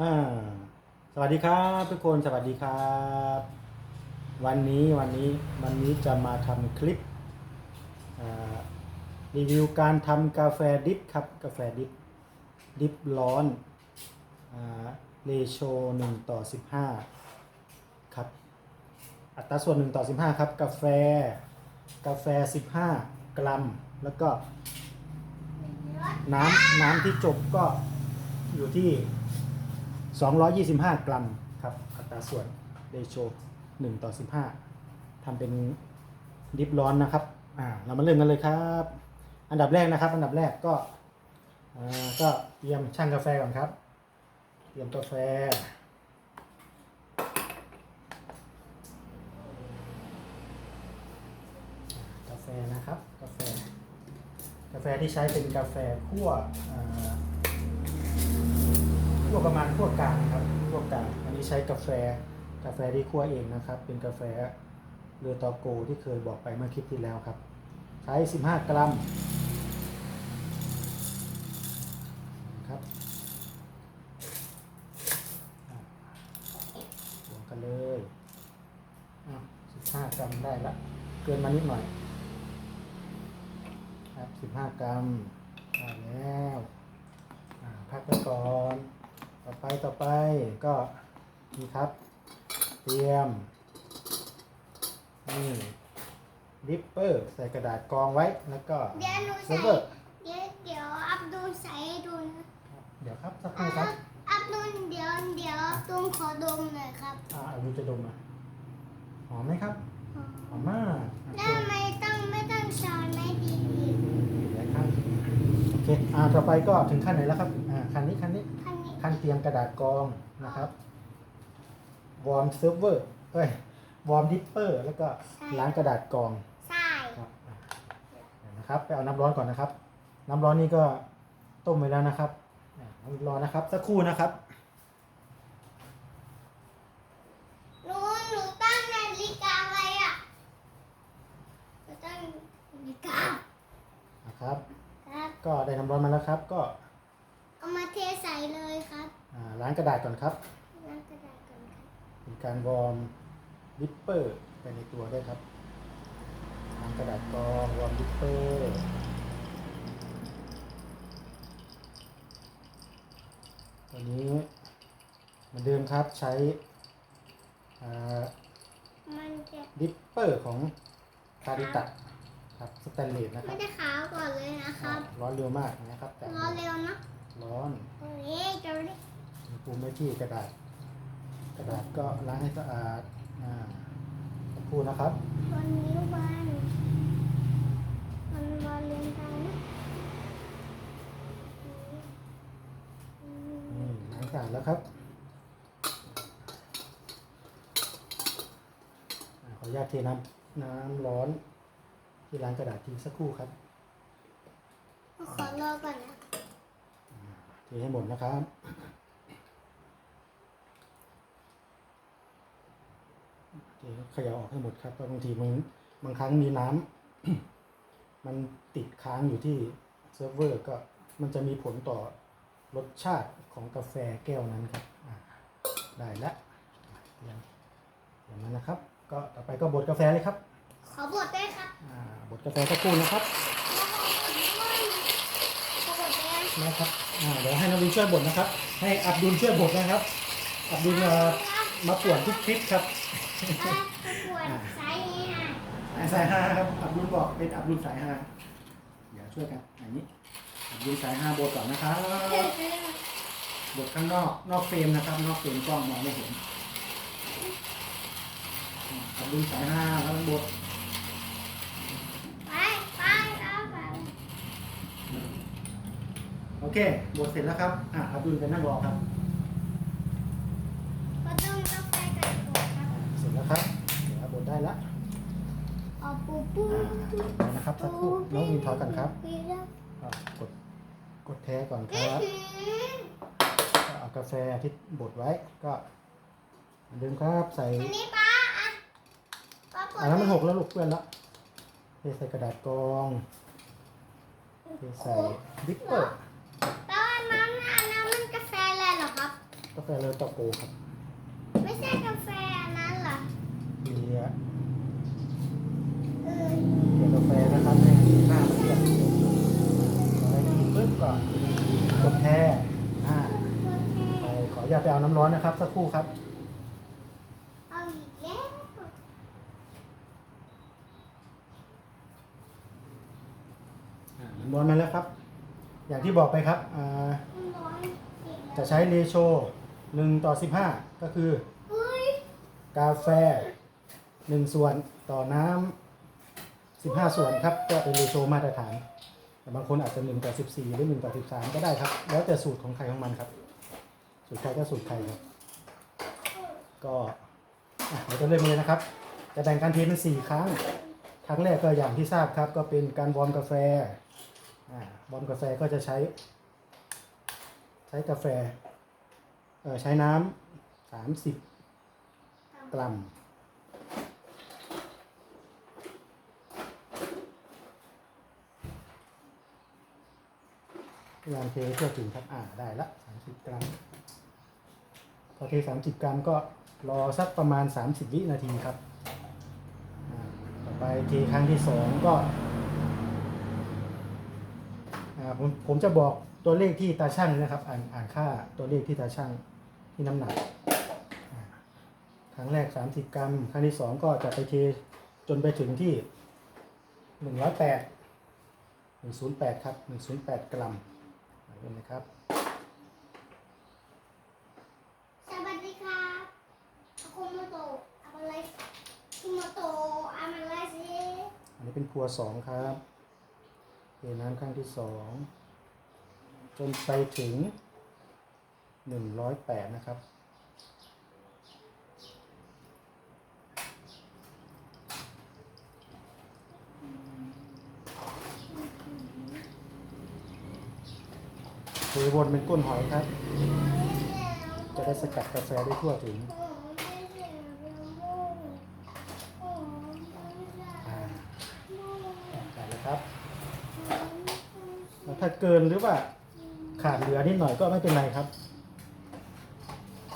อ่าสวัสดีครับทุกคนสวัสดีครับ วันนี้วันนี้วันนี้จะมาทำคลิปรีวิวการทำกาแฟดริปครับกาแฟดริปดริปร้อนเลโชหนึ่งต่อสิบห้าครับอัตราส่วน1ต่อ15ครับกาแฟกาแฟ15กรัม แล้วก็น้ำน้ำที่จบก็อยู่ที่ 225 กรัมครับ อัตราส่วนเรโช1ต่อ 15ทำเป็นดิฟร้อนนะครับ อ่า เรามาเริ่มกันเลยครับ อันดับแรกนะครับ อันดับแรกก็อ่าก็เตรียมช่างกาแฟก่อนครับ เตรียมกาแฟ กาแฟนะครับ กาแฟ กาแฟที่ใช้เป็นกาแฟคั่วอ่า คั่วประมาณคั่วกลางครับคั่วกลางอันนี้ใช้กาแฟกาแฟที่คั่วเองนะครับ เป็นกาแฟเรือตอโกที่เคยบอกไปเมื่อคลิปที่แล้วครับ ใช้ 15 กรัมครับรวมกันเลยอะ15 กรัมได้ละ เกินมานิดหน่อย ครับ 15 กรัมได้แล้วอ่าพักไว้ก่อน ต่อไปต่อไปก็นี่ครับ เตรียม นี่ดิปเปอร์ใส่กระดาษกรองไว้ แล้วก็เดี๋ยวหนูเซิใส่ร์ฟเวอร์เดี๋ยวเดี๋ยวอับดุลใส่ให้ดูนะเดี๋ยวครับสักครู่ครับอับดุลเดี๋ยวเดี๋ยวตุงขอดมหน่อยครับอ่าอายุจะดมอะหอมไหมครับหอมมากแล้วทำไมต้องไม่ต้องช้อนไม่ดีดีนะครับโอเคอ่าต่อไปก็ถึงขั้นไหนแล้วครับอ่าขั้นนี้ขั้นนี้ คันนี้ขั้นเตรียมกระดาษกรองนะครับวอร์มเซิร์ฟเวอร์เอ้ยวอร์มดิปเปอร์แล้วก็ล้างกระดาษกรองใช่ครับอะเดี๋ยวนะครับไปเอาน้ำร้อนก่อนนะครับ น้ำร้อนนี่ก็ต้มไว้แล้วนะครับอะน้ำร้อนนะครับสักครู่นะครับหนูหนูตั้งนาฬิกาไว้อะหนูตั้งนาฬิกานะครับครับ ก็ได้น้ำร้อนมาแล้วครับ ก็ เอามาเทใส่เลยครับ อ่า ล้างกระดาษก่อนครับ ล้างกระดาษก่อนครับ เป็นการวอร์มดิปเปอร์ไปในตัวด้วยครับล้างกระดาษกรองวอร์มดิปเปอร์ตัวนี้เหมือนเดิมครับใช้อ่ามันจะดิปเปอร์ของคาริตะครับสแตนเลสนะคไม่รับได้ขาวก่อนเลยนะครับ ร้อนเร็วมากนะครับแต่รอเร็วนะร้อนโอ้ยจะรีบมี ปูไม่ที่กระดาษ กระดาษก็ล้างให้สะอาดอ่าสักครู่นะครับ วันนี้วันวันวาเลนไทน์นะอืมนี่ล้างสะอาดแล้วครับอ่าขออนุญาตเทน้ำน้ำร้อน ที่ล้างกระดาษทิ้งสักครู่ครับขอรอก่อนนะ เทให้หมดนะครับเทเขย่าออกให้หมดครับเพราะบางทีมันบางครั้งมีน้ำมันติดค้างอยู่ที่เซิร์ฟเวอร์ก็มันจะมีผลต่อรสชาติของกาแฟแก้วนั้นครับอ่าได้แล้วอย่างอย่างนั้นนะครับ ก็ต่อไปก็บดกาแฟเลยครับ ขอบทด้วยครับอ่าบดกาแฟสักครู่นะครับขอบทด้วยนะครับอ่าเดี๋ยวให้น้องวินช่วยบดนะครับ ให้อับดุลช่วยบดนะครับ อับดุล มามาป่วนทุกคลิปครับอะประกวดสายเฮฮาสายฮาครับอับดุลบอกเป็นอับดุลสายฮาเดี๋ยวช่วยกันอันนี้อับดุลสายฮาบดก่อนนะครับบดข้างนอกนอกเฟรมนะครับ นอกเฟรมกล้องมองไม่เห็นอ่าอับดุลสายฮาแล้วบดไปไปแล้วไปโอเคบดเสร็จแล้วครับอะอับดุลไปนั่งรอครับ ก็ต้องกาแฟกันก่อนครับ อ่าเสร็จแล้วครับเดี๋ยวบดได้ละเอาปูปูอ่าเดี๋ยวนะครับสักครู่น้องวินถอยกันครับอ่ากดกดแท้ก่อนครับก็เอากาแฟที่บดไว้ก็เหมือนเดิมครับใส่อันนี้ป้าอะป้าปิดอันนั้นมันหกแล้วลูกเพื่อนละเทใส่กระดาษกรองเทใส่ดิปเปอร์แปลว่าน้ำอันนั้นมันกาแฟอะไรเหรอครับ กาแฟเลอตอโกครับ ไม่ใช่กาแฟอันนั้นเหรอ เลีย เออ เลียกาแฟนะครับให้หน้ามันเรียบพอได้ที่ปุ๊บก็กดแช่อ่าไปข ออย่าตไปเอาน้ำร้อนนะครับ สักครู่ครับ เอาอีกแล้วอ่าน้ำร้อนมาแล้วครับ อย่างที่บอกไปครับอ่ามันร้อนอีกแล้วจะใช้เรโช1ต่อ15ก็คือ เฮ้ยกาแฟ1ส่วนต่อน้ำ15ส่วนครับ ก็เป็นเรโชมาตรฐาน แต่บางคนอาจจะ1ต่อ14หรือ1ต่อ13ก็ได้ครับ แล้วแต่สูตรของใครของมันครับ สูตรใครก็สูตรใครครับ ก็อะเดี๋ยวจะเริ่มเลยนะครับ จะแบ่งการเทเป็น4ครั้ง ครั้งแรกก็อย่างที่ทราบครับ ก็เป็นการวอร์มกาแฟวอร์มกาแฟก็จะใช้ ใช้กาแฟใช้น้ำสามสิบกรัมพยายามเทให้ทั่วถึงครับอ่าได้ละสามสิบกรัม พอเทสามสิบกรัมก็รอสักประมาณสามสิบวินาทีครับ ต่อไปเทครั้งที่สองก็อ่าผมผมจะบอกตัวเลขที่ตาช่างนะครับ อ่านอ่านค่าตัวเลขที่ตาช่างที่น้ำหนัก ครั้งแรก 30 กรัม ครั้งที่สองก็จะไปเทจนไปถึงที่ 108 108 ครับ 108 กรัมเห็นไหมครับ สวัสดีครับอาคุโมโตะอามาไรคุโมโตะอามาไรซิ อันนี้เป็นค รัวสองครับเทน้ำครั้งที่สองจนไปถึง108นะครับเทวนเป็นก้นหอยครับ จะได้สกัดกาแฟได้ทั่วถึง อ่าได้แล้ว ครับแล้วถ้าเกินหรือว่าขาดเหลือนิดหน่อยก็ไม่เป็นไรครับ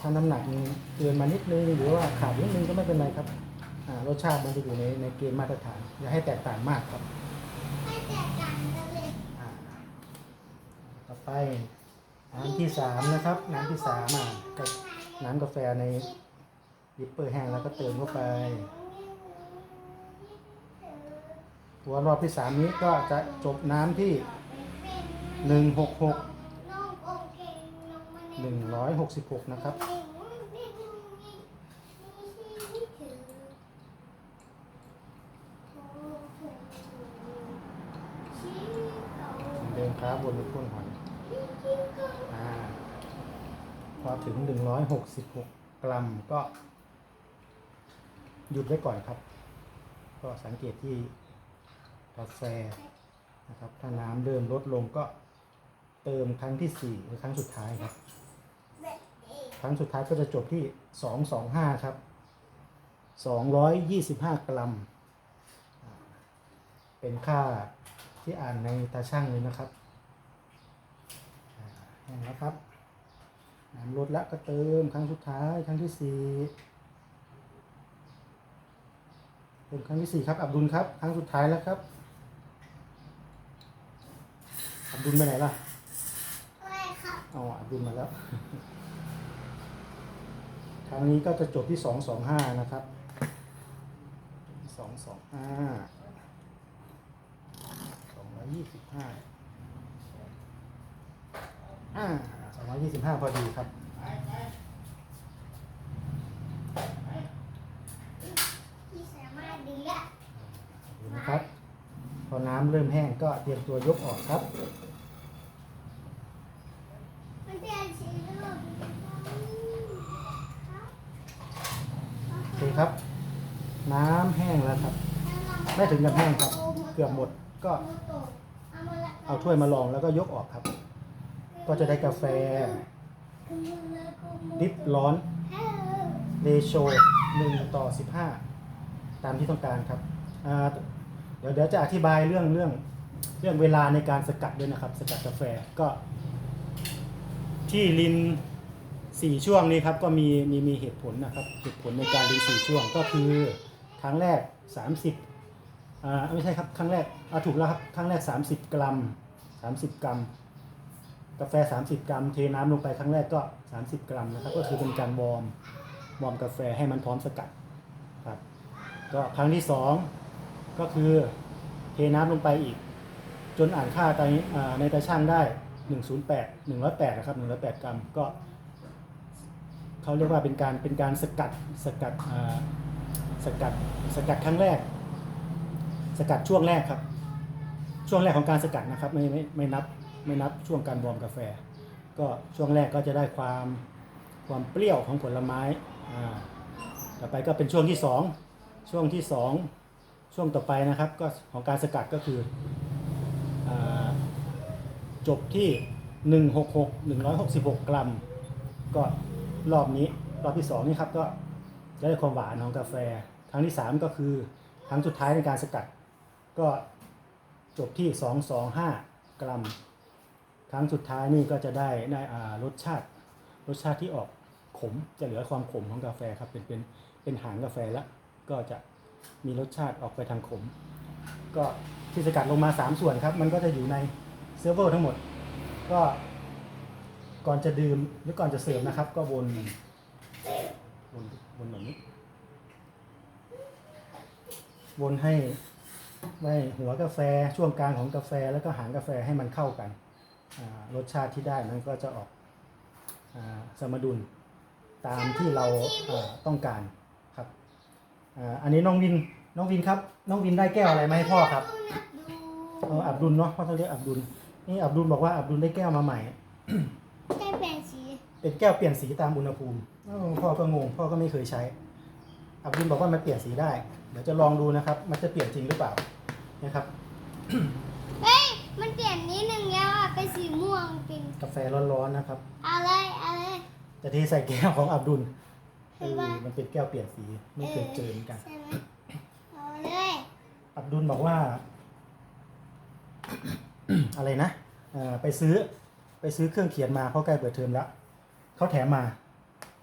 ถ้าน้ำหนักมันเกินมานิดนึงหรือว่าขาดนิดนึงก็ไม่เป็นไรครับอ่ารสชาติมันจะอยู่ในในเกณฑ์มาตรฐานอย่าให้แตกต่างมากครับอ่าต่อไปน้ำที่สามนะครับ น้ำที่สามอะกับน้ำกาแฟในดิปเปอร์แห้งแล้วก็เติมเข้าไป ตัวรอบที่สามนี้ก็จะจบน้ำที่หนึ่งหกหกหนึ่งร้อยหกสิบหกนะครับ เดินค้าบบนลูกก้นหอยอ่าพอถึง 166 กรัมก็ หยุดไว้ก่อนครับ ก็สังเกตที่ กาแฟนะครับถ้าน้ำเริ่มลดลงก็เติมครั้งที่4หรือครั้งสุดท้ายครับ ครั้งสุดท้ายก็จะจบที่ 225 ครับ 225 กรัมอ่าเป็นค่าที่อ่านในตาช่างเลยนะครับอ่าแห้งแล้วครับน้ำลดแล้วก็เติมครั้งสุดท้ายครั้งที่สี่เติมครั้งที่สี่ครับอับดุลครับ ครั้งสุดท้ายแล้วครับ อับดุลไปไหนล่ะอ๋ออับดุลมาแล้วครั้งนี้ก็จะจบที่สองสองห้านะครับสองสองห้าสองร้อยยี่สิบห้าอ่าสองร้อยยี่สิบห้าพอดีครับ ดูนะครับ พอ น้ำเริ่มแห้งก็เตรียมตัวยกออกครับโอเคครับ น้ำแห้งแล้วครับ ไม่ถึงกับแห้งครับ เกือบหมดก็เอาถ้วยมาลองแล้วก็ยกออกครับ ก็จะได้กาแฟดริปร้อนเรโช1ต่อ15ตามที่ต้องการครับอ่า เดี๋ยวเดี๋ยวจะอธิบายเรื่องเรื่องเรื่องเวลาในการสกัดด้วยนะครับ สกัดกาแฟก็ ที่ลินสี่ช่วงนี้ครับก็มีมีมีเหตุผลนะครับ เหตุผลในการรีสี่ช่วงก็คือครั้งแรก 30อ่าไม่ใช่ครับครั้งแรกอ่าถูกแล้วครับครั้งแรก 30 กรัม 30 กรัม กาแฟ 30 กรัม เทน้ำลงไปครั้งแรกก็ 30 กรัมนะครับ ก็คือเป็นการวอร์มวอร์มกาแฟให้มันพร้อมสกัดครับก็ครั้งที่2 ก็คือเทน้ำลงไปอีก จนอ่านค่าในในตาช่างได้ 108 108นะครับ108 กรัมก็เขาเรียกว่าเป็นการเป็นการสกัดสกัดสกัดสกัดครั้งแรก สกัดช่วงแรกครับ ช่วงแรกของการสกัดนะครับไม่ไม่ไม่นับไม่นับช่วงการวอร์มกาแฟ ก็ช่วงแรกก็จะได้ความความเปรี้ยวของผลไม้อ่าต่อไปก็เป็นช่วงที่สองช่วงที่สอง ช่วงต่อไปนะครับก็ของการสกัดก็คืออจบที่ 166 166 กรัม ก็รอบนี้รอบที่สองนี่ครับก็ได้ความหวานของกาแฟครั้งที่สามก็คือครั้งสุดท้ายในการสกัด ก็จบที่ 225 กรัม ครั้งสุดท้ายนี่ก็จะได้ได้อ่ารสชาติรสชาติที่ออกขมจะเหลือความขมของกาแฟครับเป็นเป็นเป็นหางกาแฟแล้วก็จะ มีรสชาติออกไปทางขม ก็ที่สกัดลงมา 3 ส่วนครับ มันก็จะอยู่ในเซิร์ฟเวอร์ทั้งหมด ก็ก่อนจะดื่มหรือก่อนจะเสร์ฟนะครับ ก็วนวนวนแบบนี้ วนให้ให้หัวกาแฟช่วงกลางของกาแฟแล้วก็หางกาแฟให้มันเข้ากันรสชาติที่ได้นั้นก็จะออกอาสมดุลตามที่เราต้องการ อ่าอันนี้น้องวินน้องวินครับ น้องวินได้แก้วอะไรมาให้พ่อครับดูนับดูเอออับดุลเนาะพ่อต้องเรียกอับดุลนี่อับดุลบอกว่าอับดุลได้แก้วมาใหม่ ได้เปลี่ยนสีเป็นแก้วเปลี่ยนสีตามอุณหภูมิอ้าวพ่อก็งงพ่อก็ไม่เคยใช้ อับดุลบอกว่ามันเปลี่ยนสีได้ เดี๋ยวจะลองดูนะครับ มันจะเปลี่ยนจริงหรือเปล่านะครับ เฮ้ย มันเปลี่ยนนิดนึงแล้วอะเป็นสีม่วงเป็นกาแฟร้อนๆนะครับ เอาเลยเอาเลยจะเทใส่แก้วของอับดุล เห็เอนอปะมันเป็นแก้วเปลี่ยนสีไม่เคยเจอเหมือนกัน ใช่ไหมเอาเลยอับดุลบอกว่า อะไรนะเอ่อไปซื้อ ไปซื้อเครื่องเขียนมาเพราะใกล้เปิดเทอมแล้วเขาแถมมา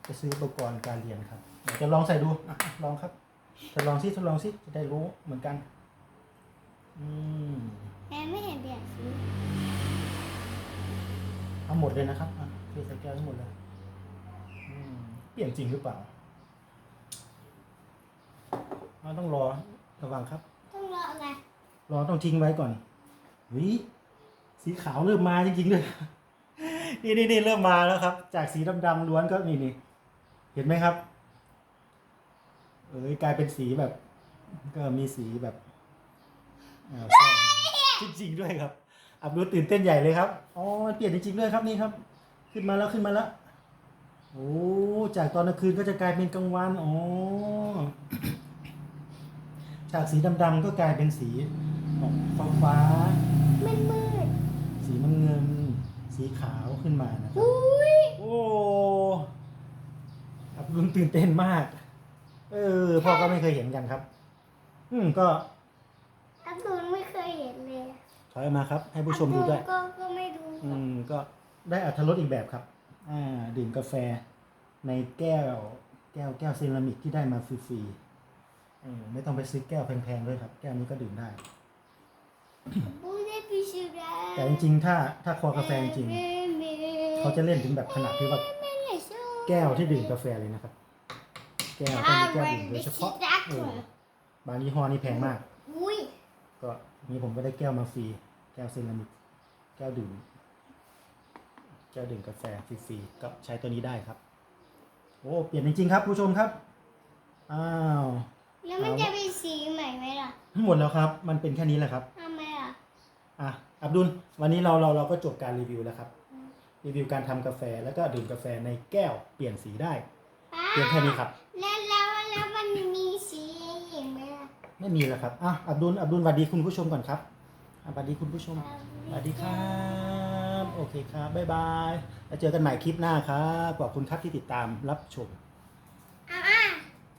ไปซื้ออุปกรณ์การเรียนครับเดี๋ยวจะลองใส่ดูอะลองครับทดลองซิทดลองซิจะได้รู้เหมือนกัน อืมแม่ไม่เห็นเปลี่ยนสีเอาหมดเลยนะครับอะเทใส่แก้วให้หมดเลยอืมเปลี่ยนจริงหรือเปล่าเอาต้องรอระวังครับ ต้องรออะไร รอต้องทิ้งไว้ก่อนเฮ้ยสีขาวเริ่มมาจริงๆเลยนี่นี่นี่เริ่มมาแล้วครับ จากสีดำๆล้วนก็นี่นี่เห็นไหมครับ เอ้ยกลายเป็นสีแบบ ก็มีสีแบบอ่าส้มจริงๆด้วยครับอับดุลตื่นเต้นใหญ่เลยครับอ๋อมันเปลี่ยนจริงๆด้วยครับนี่ครับ ขึ้นมาแล้วขึ้นมาแล้ว โอ้ จากตอนกลางคืนก็จะกลายเป็นกลางวันอ๋อจากสีดำๆก็กลายเป็นสีออกฟ้าฟ้ามืดมืดๆสีน้ำเงิน สีขาวขึ้นมานะครับอุ้ยโอ้อับดุลตื่นเต้นมาก เออ พ่อก็ไม่เคยเห็นกันครับ อืมก็อับดุลไม่เคยเห็นเลยถอยออกมาครับ ให้ผู้ชมดูด้วย อับก็ก็ไม่ดูอืมก็ได้อัธรสอีกแบบครับอ่า ดื่มกาแฟในแก้วแก้วแก้วเซรามิกที่ได้มาฟรีๆเออไม่ต้องไปซื้อแก้วแพงๆด้วยครับ แก้วนี้ก็ดื่มได้บูได้พิชิตแล้วแต่จริงๆ ถ้าถ้าคอกาแฟจริงๆเขาจะเล่นถึงแบบขนาดที่ว่าแก้วที่ดื่มกาแฟเลยนะครับ แก้วต้องมีแก้วดื่มโดยเฉพาะเออบางยี่ห้อนี่แพงมากอุ้ยก็นี่ผมก็ได้แก้วมาฟรีแก้วเซรามิกแก้วดื่ม แก้วดื่มกาแฟฟรีๆก็ใช้ตัวนี้ได้ครับ โอ้เปลี่ยนจริงๆครับผู้ชมครับอ้าวแล้วมันจะเป็นสีใหม่ไหมล่ะหมดแล้วครับ มันเป็นแค่นี้แหละครับทำไมอะอะอับดุลวันนี้เราเราเราก็จบการรีวิวแล้วครับ รีวิวการทำกาแฟแล้วก็ดื่มกาแฟในแก้วเปลี่ยนสีได้ เพียงแค่นี้ครับ แล้วแล้วแล้วมันมีสีอีกไหมล่ะไม่มีแล้วครับอะอับดุลอับดุลสวัสดีคุณผู้ชมก่อนครับอะสวัสดีคุณผู้ชมสวัสดีครับ โอเคครับ บ๊ายบาย แล้วเจอกันใหม่คลิปหน้าครับ ขอบคุณครับที่ติดตามรับชม